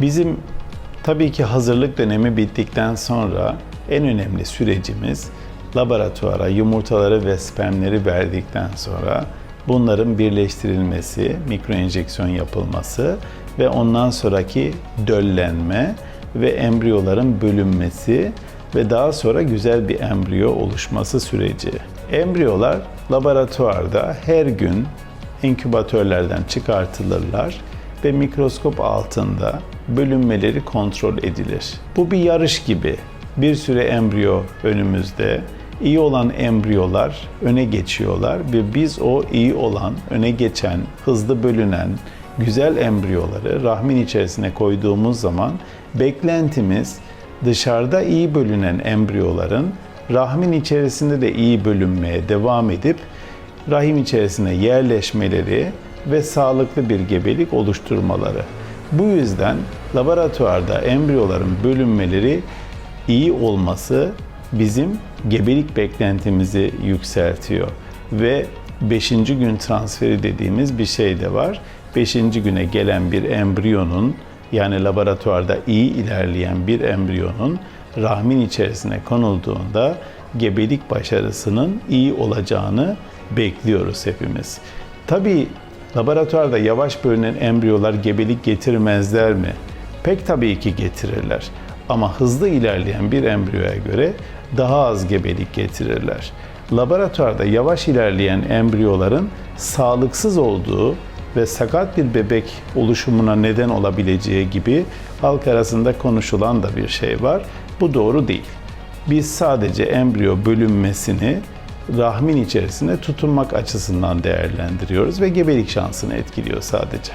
Bizim tabii ki hazırlık dönemi bittikten sonra en önemli sürecimiz laboratuvara yumurtaları ve spermleri verdikten sonra bunların birleştirilmesi, mikroenjeksiyon yapılması ve ondan sonraki döllenme ve embriyoların bölünmesi ve daha sonra güzel bir embriyo oluşması süreci. Embriyolar laboratuvarda her gün inkübatörlerden çıkartılırlar ve mikroskop altında bölünmeleri kontrol edilir. Bu bir yarış gibi. Bir süre embriyo önümüzde. İyi olan embriyolar öne geçiyorlar ve biz o iyi olan, öne geçen, hızlı bölünen, güzel embriyoları rahmin içerisine koyduğumuz zaman beklentimiz dışarıda iyi bölünen embriyoların rahmin içerisinde de iyi bölünmeye devam edip rahim içerisine yerleşmeleri ve sağlıklı bir gebelik oluşturmaları. Bu yüzden laboratuvarda embriyoların bölünmeleri iyi olması bizim gebelik beklentimizi yükseltiyor ve 5. gün transferi dediğimiz bir şey de var. 5. güne gelen bir embriyonun yani laboratuvarda iyi ilerleyen bir embriyonun rahmin içerisine konulduğunda gebelik başarısının iyi olacağını bekliyoruz hepimiz. Tabii laboratuvarda yavaş bölünen embriyolar gebelik getirmezler mi? Pek tabii ki getirirler. Ama hızlı ilerleyen bir embriyoya göre daha az gebelik getirirler. Laboratuvarda yavaş ilerleyen embriyoların sağlıksız olduğu ve sakat bir bebek oluşumuna neden olabileceği gibi halk arasında konuşulan da bir şey var. Bu doğru değil. Biz sadece embriyo bölünmesini rahmin içerisinde tutunmak açısından değerlendiriyoruz ve gebelik şansını etkiliyor sadece.